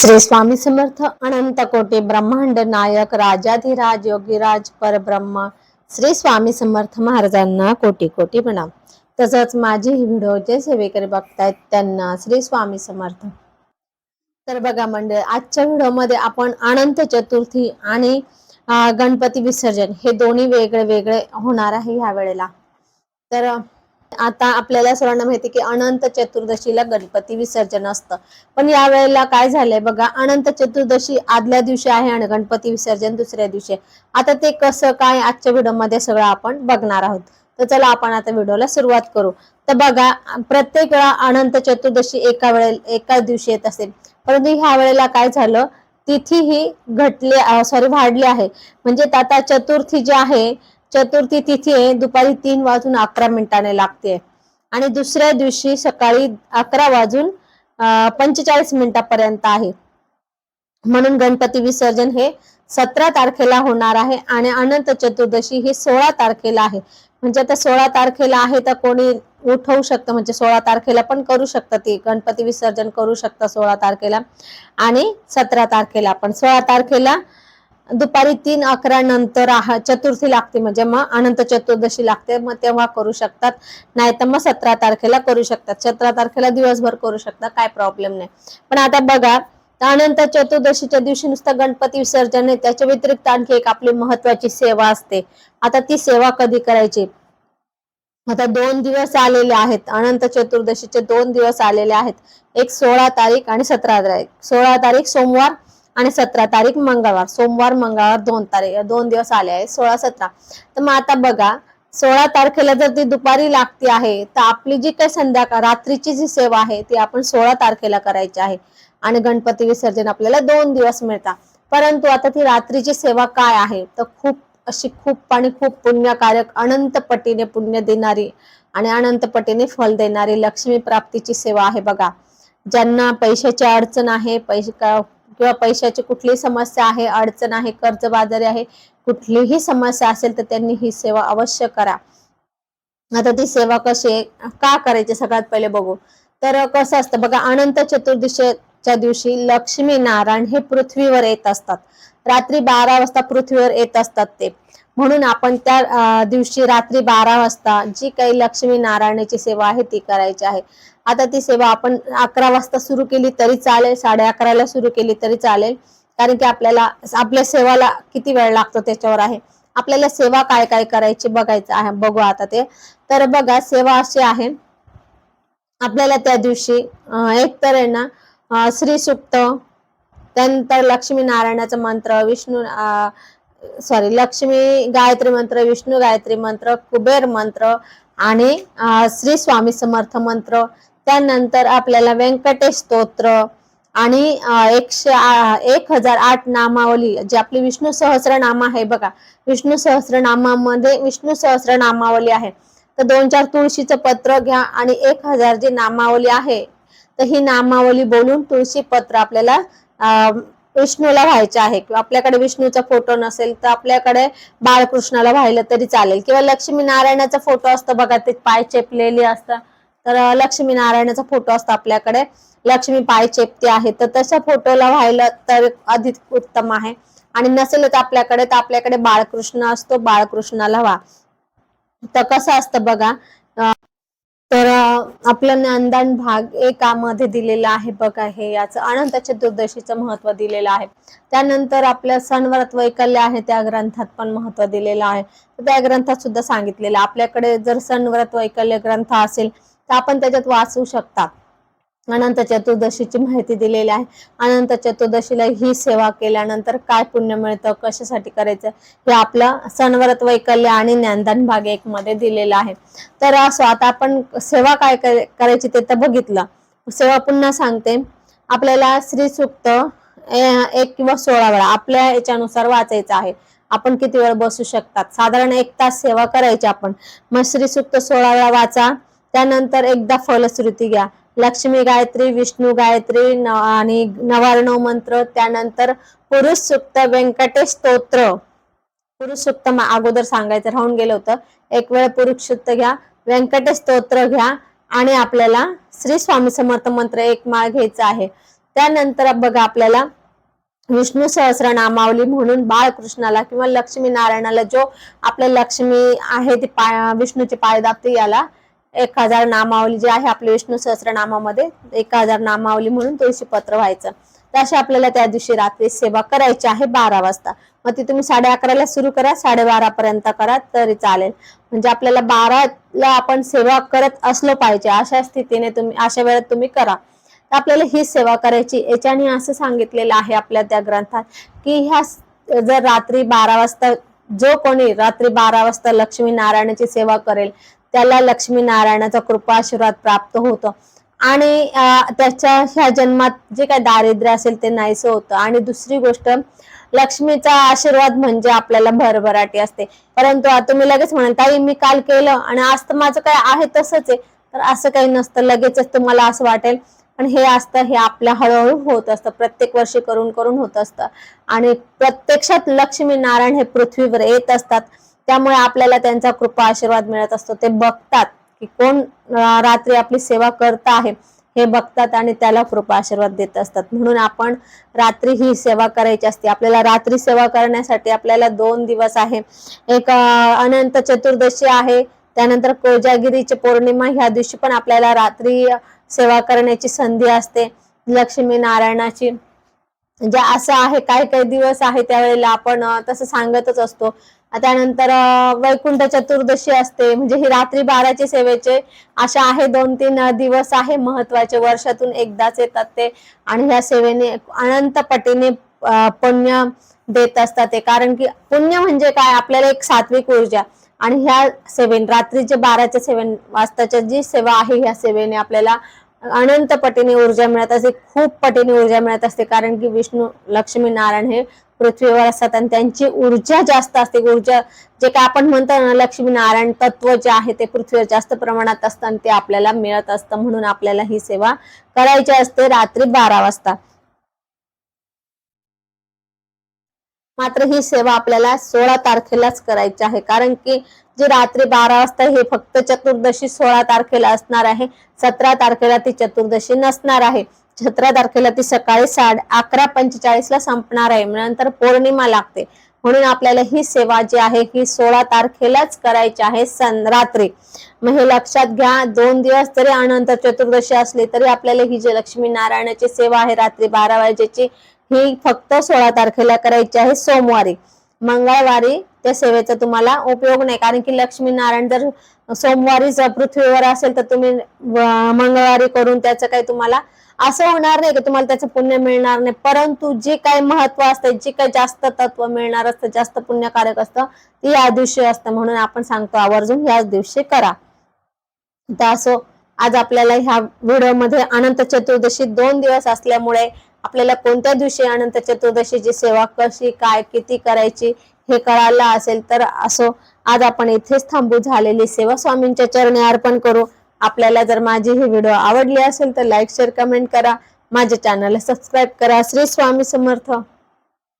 श्री स्वामी समर्थ अनंत कोटी ब्रह्मांड नायक राजाधिराज योगीराज परब्रह्म श्री स्वामी समर्थ महाराजांना कोटी कोटी प्रणाम. तसंच माझे ही व्हिडिओ जे सेवेकरी बघतायत त्यांना श्री स्वामी समर्थ. तर बघा मंडळ आजच्या व्हिडिओमध्ये आपण अनंत चतुर्थी आणि गणपती विसर्जन हे दोन्ही वेगळे वेगळे होणार आहे ह्या वेळेला. तर आता आपल्याला सर्वांना माहिती की अनंत चतुर्दशीला गणपती विसर्जन असतं. पण या वेळेला काय झालंय बघा अनंत चतुर्दशी आदल्या दिवशी आहे आणि गणपती विसर्जन दुसऱ्या दिवशी आता ते कसं काय आजच्या व्हिडिओमध्ये सगळं आपण बघणार आहोत. तर चला आपण आता व्हिडिओला सुरुवात करू. तर बघा प्रत्येक वेळा अनंत चतुर्दशी एका वेळे एका दिवशी येत असेल परंतु ह्या वेळेला काय झालं? तिथी ही घटली सॉरी वाढली आहे. म्हणजे आता चतुर्थी जी आहे चतुर्थी तिथी दुपारी तीन वाजून अकरा मिनिटाने लागते. आणि दुसऱ्या दिवशी सकाळी अकरा वाजून पंचेचाळीस मिनिटापर्यंत आहे. म्हणून गणपती विसर्जन हे सतरा तारखेला होणार आहे आणि अनंत चतुर्दशी ही सोळा तारखेला आहे. म्हणजे आता सोळा तारखेला आहे तर कोणी उठवू शकतं म्हणजे सोळा तारखेला पण करू शकतं ती. गणपती विसर्जन करू शकतं सोळा तारखेला आणि सतरा तारखेला पण. सोळा तारखेला दुपारी तीन अकरा नंतर चतुर्थी लागते म्हणजे मग अनंत चतुर्दशी लागते मग तेव्हा करू शकतात. नाही तर मग सतरा तारखेला करू शकतात. सतरा तारखेला दिवसभर करू शकतात काय प्रॉब्लेम नाही. पण आता बघा अनंत चतुर्दशीच्या दिवशी नुसतं गणपती विसर्जन आहे त्याच्या व्यतिरिक्त आणखी एक आपली महत्वाची सेवा असते. आता ती सेवा कधी करायची? आता दोन दिवस आलेले आहेत अनंत चतुर्दशीचे दोन दिवस आलेले आहेत. एक सोळा तारीख आणि सतरा तारीख. सोळा तारीख सोमवार आणि सतरा तारीख मंगळवार सोमवार मंगळवार दोन तारीख दोन दिवस आले आहे सोळा सतरा. तर मग आता बघा सोळा तारखेला जर ती दुपारी लागते आहे तर आपली जी काही संध्याकाळ रात्रीची जी सेवा आहे ती आपण सोळा तारखेला करायची आहे. आणि गणपती विसर्जन आपल्याला दोन दिवस मिळतात. परंतु आता ती रात्रीची सेवा काय आहे? तर खूप अशी खूप आणि खूप पुण्यकारक अनंत पटीने पुण्य देणारी आणि अनंत पटीने फल देणारी लक्ष्मी प्राप्तीची सेवा आहे बघा. ज्यांना पैशाची अडचण आहे पैसे किंवा पैशाची कुठलीही समस्या आहे अडचण आहे कर्जबाजारी आहे कुठलीही समस्या असेल तर त्यांनी ही सेवा अवश्य करा. आता ती सेवा कशी आहे? का करायची? सगळ्यात पहिले बघू. तर कसं असतं? बघा अनंत च्या दिवशी लक्ष्मी नारायण हे पृथ्वीवर येत असतात. रात्री बारा वाजता पृथ्वीवर येत असतात ते. म्हणून आपण त्या दिवशी रात्री बारा वाजता जी काही लक्ष्मी नारायणाची सेवा आहे ती करायची आहे. आता ती सेवा आपण अकरा वाजता सुरू केली तरी चालेल साडे अकराला सुरू केली तरी चालेल. कारण की आपल्याला आपल्या सेवाला किती वेळ लागतो त्याच्यावर आहे. आपल्याला सेवा काय काय करायची बघायचं आहे बघू आता ते. तर बघा सेवा अशी आहे. आपल्याला त्या दिवशी एक तर आहे ना अं, श्री त्यानंतर लक्ष्मी नारायणाचं मंत्र विष्णू सॉरी लक्ष्मी गायत्री मंत्र विष्णू गायत्री मंत्र कुबेर मंत्र आणि श्री स्वामी समर्थ मंत्र. त्यानंतर आपल्याला व्यंकटेश स्तोत्र आणि एकशे एक हजार आठ नामावली जी आपली विष्णू सहस्रनाम आहे बघा. विष्णू सहस्रनामामध्ये विष्णू सहस्रनामावली आहे. तर दोन चार तुळशीचं पत्र घ्या आणि एक हजार जी नामावली आहे तर ही नामावली बोलून तुळशी पत्र आपल्याला विष्णूला व्हायचे आहे. किंवा आपल्याकडे विष्णूचा फोटो नसेल तर आपल्याकडे बाळकृष्णाला व्हायला तरी चालेल. किंवा लक्ष्मी नारायणाचा फोटो असतो बघा ते पाय चेपलेली असतात. तर लक्ष्मी नारायणाचा फोटो असतो आपल्याकडे. लक्ष्मी पाय चेपते आहे. तर तशा फोटोला व्हायला तर अधिक उत्तम आहे. आणि नसेल तर आपल्याकडे तर आपल्याकडे बाळकृष्ण असतो. बाळकृष्णाला व्हा. तर कसं असतं बघा तर आपलं ज्ञानदान भाग एकामध्ये दिलेला आहे बघ हे याचं अनंत चतुर्दशीचं महत्त्व दिलेलं आहे. त्यानंतर आपल्या सणव्रत वैकल्य आहे त्या ग्रंथात पण महत्त्व दिलेलं आहे. तर त्या ग्रंथात सुद्धा सांगितलेलं आपल्याकडे जर सणव्रत वैकल्य ग्रंथ असेल तर आपण त्याच्यात वाचू शकता अनंत चतुर्दशीची माहिती दिलेली आहे. अनंत चतुर्दशीला ही सेवा केल्यानंतर काय पुण्य मिळतं? कशासाठी करायचं? हे आपलं सणव्रत वैकल्य आणि ज्ञानदान भाग एक मध्ये दिलेलं आहे. तर असं आता आपण सेवा काय करायची ते तर बघितलं. सेवा पुन्हा सांगते. आपल्याला श्री सुक्त एक किंवा सोळा वेळा आपल्या याच्यानुसार वाचायचं आहे. आपण किती वेळ बसू शकतात? साधारण एक तास सेवा करायची आपण. मग श्री सुक्त सोळा वेळा वाचा. त्यानंतर एकदा फलश्रुती घ्या. लक्ष्मी गायत्री विष्णू गायत्री न- आणि नवार्णव मंत्र त्यानंतर पुरुष सुक्त व्यंकटेश स्तोत्र पुरुष सुक्त मा- अगोदर सांगायचं राहून गेलं होतं. एक वेळ पुरुष सुक्त घ्या व्यंकटेश स्तोत्र घ्या आणि आपल्याला श्री स्वामी समर्थ मंत्र एक माळ घ्यायचा आहे. त्यानंतर बघा आपल्याला विष्णू सहस्रनामावली म्हणून बाळकृष्णाला किंवा लक्ष्मी नारायणाला जो आपल्या लक्ष्मी आहे ती पाय विष्णूची पायदाप्ती याला एक हजार नामावली जी आहे आपल्या विष्णू सहस्र नामामध्ये एक हजार नामावली म्हणून तुळशी पत्र व्हायचं. तशी आपल्याला त्या दिवशी रात्री सेवा करायची आहे बारा वाजता. मग ती तुम्ही साडे अकराला सुरू करा साडेबारा पर्यंत करा तरी चालेल. म्हणजे आपल्याला बाराला आपण सेवा करत असलो पाहिजे अशा स्थितीने तुम्ही अशा वेळेत तुम्ही करा. तर आपल्याला ही सेवा करायची याच्याने असं सांगितलेलं आहे आपल्या त्या ग्रंथात की ह्या जर रात्री बारा वाजता जो कोणी रात्री बारा वाजता लक्ष्मी नारायणाची सेवा करेल त्याला लक्ष्मी नारायणाचा कृपा आशीर्वाद प्राप्त होतो. आणि त्याच्या ह्या जन्मात जे काही दारिद्र्य असेल ते नाहीसं होतं. आणि दुसरी गोष्ट लक्ष्मीचा आशीर्वाद म्हणजे आपल्याला भरभराटी असते. परंतु आता तुम्ही लगेच म्हणाल ताई मी काल केलं आणि आज तर माझं काय आहे तसंच आहे. तर असं काही नसतं. लगेचच तुम्हाला असं वाटेल. पण हे असतं हे आपल्या हळूहळू होत असतं. प्रत्येक वर्षी करून करून होत असतं. आणि प्रत्यक्षात लक्ष्मी नारायण हे पृथ्वीवर येत असतात. त्यामुळे आपल्याला त्यांचा कृपा आशीर्वाद मिळत असतो. ते बघतात की कोण रात्री आपली सेवा करत आहे हे बघतात आणि त्याला कृपा आशीर्वाद देत असतात. म्हणून आपण रात्री ही सेवा करायची असते. आपल्याला रात्री सेवा करण्यासाठी आपल्याला दोन दिवस आहे. एक अनंत चतुर्दशी आहे. त्यानंतर कोजागिरीची पौर्णिमा ह्या दिवशी पण आपल्याला रात्री सेवा करण्याची संधी असते. लक्ष्मी नारायणाची. जे असं आहे काही काही दिवस आहे त्यावेळेला आपण तसं सांगतच असतो. त्यानंतर वैकुंठ चतुर्दशी असते. म्हणजे ही रात्री बाराचे सेवेचे अशा आहे दोन तीन दिवस आहे महत्त्वाचे वर्षातून एकदाच येतात ते. आणि ह्या सेवेने अनंत पटीने पुण्य देत असतात ते. कारण की पुण्य म्हणजे काय? आपल्याला एक सात्विक ऊर्जा. आणि ह्या सेवेन रात्रीचे बाराच्या सेवेन वाजताच्या जी सेवा आहे ह्या सेवेने आपल्याला अनंत पटीने ऊर्जा मिळत असते खूप पटीने ऊर्जा मिळत असते कारण की विष्णू लक्ष्मी नारायण हे पृथ्वीवर असतात आणि त्यांची ऊर्जा जास्त असते. ऊर्जा जे काय आपण म्हणतो ना लक्ष्मी नारायण तत्व जे आहे ते पृथ्वीवर जास्त प्रमाणात असतं आणि ते आपल्याला मिळत असतं म्हणून आपल्याला ही सेवा करायची असते रात्री बारा वाजता. मात्र ही सेवा आपल्याला सोळा तारखेलाच करायची आहे. कारण की जी रात्री बारा वाजता हे फक्त चतुर्दशी सोळा तारखेला असणार आहे सतरा तारखेला ती चतुर्दशी नसणार आहे. सतरा तारखेला ती सकाळी साडे अकरा पंचेचाळीस ला संपणार आहे. नंतर पौर्णिमा लागते. म्हणून आपल्याला ही सेवा जी आहे ही सोळा तारखेलाच करायची आहे सन रात्री. मग हे लक्षात घ्या दोन दिवस तरी अनंत चतुर्दशी असली तरी आपल्याला ही जी लक्ष्मी नारायणाची सेवा आहे रात्री बारा वाजेची ही फक्त सोळा तारखेला करायची आहे सोमवारी. मंगळवारी त्या सेवेचा तुम्हाला उपयोग नाही. कारण की लक्ष्मी नारायण जर सोमवारी जर पृथ्वीवर असेल तर तुम्ही मंगळवारी करून त्याचं काही तुम्हाला असं होणार नाही की तुम्हाला त्याचं पुण्य मिळणार नाही. परंतु जे काही महत्त्व असतं जे काही जास्त तत्व मिळणार असतं जास्त पुण्यकारक असतं ते या दिवशी असतं. म्हणून आपण सांगतो आवर्जून याच दिवशी करा. तर असो आज आपल्याला ह्या व्हिडिओमध्ये अनंत चतुर्दशी दोन दिवस असल्यामुळे आपल्याला कोणत्या दिवशी अनंत चतुर्दशीची सेवा कशी काय किती करायची हे कळायला असेल तर असो आज आपण इथेच थांबू झालेली सेवा स्वामींच्या चरणी अर्पण करू. आपल्याला जर माझी ही व्हिडिओ आवडली असेल तर लाईक शेअर कमेंट करा. माझ्या चॅनलला सबस्क्राईब करा. श्री स्वामी समर्थ.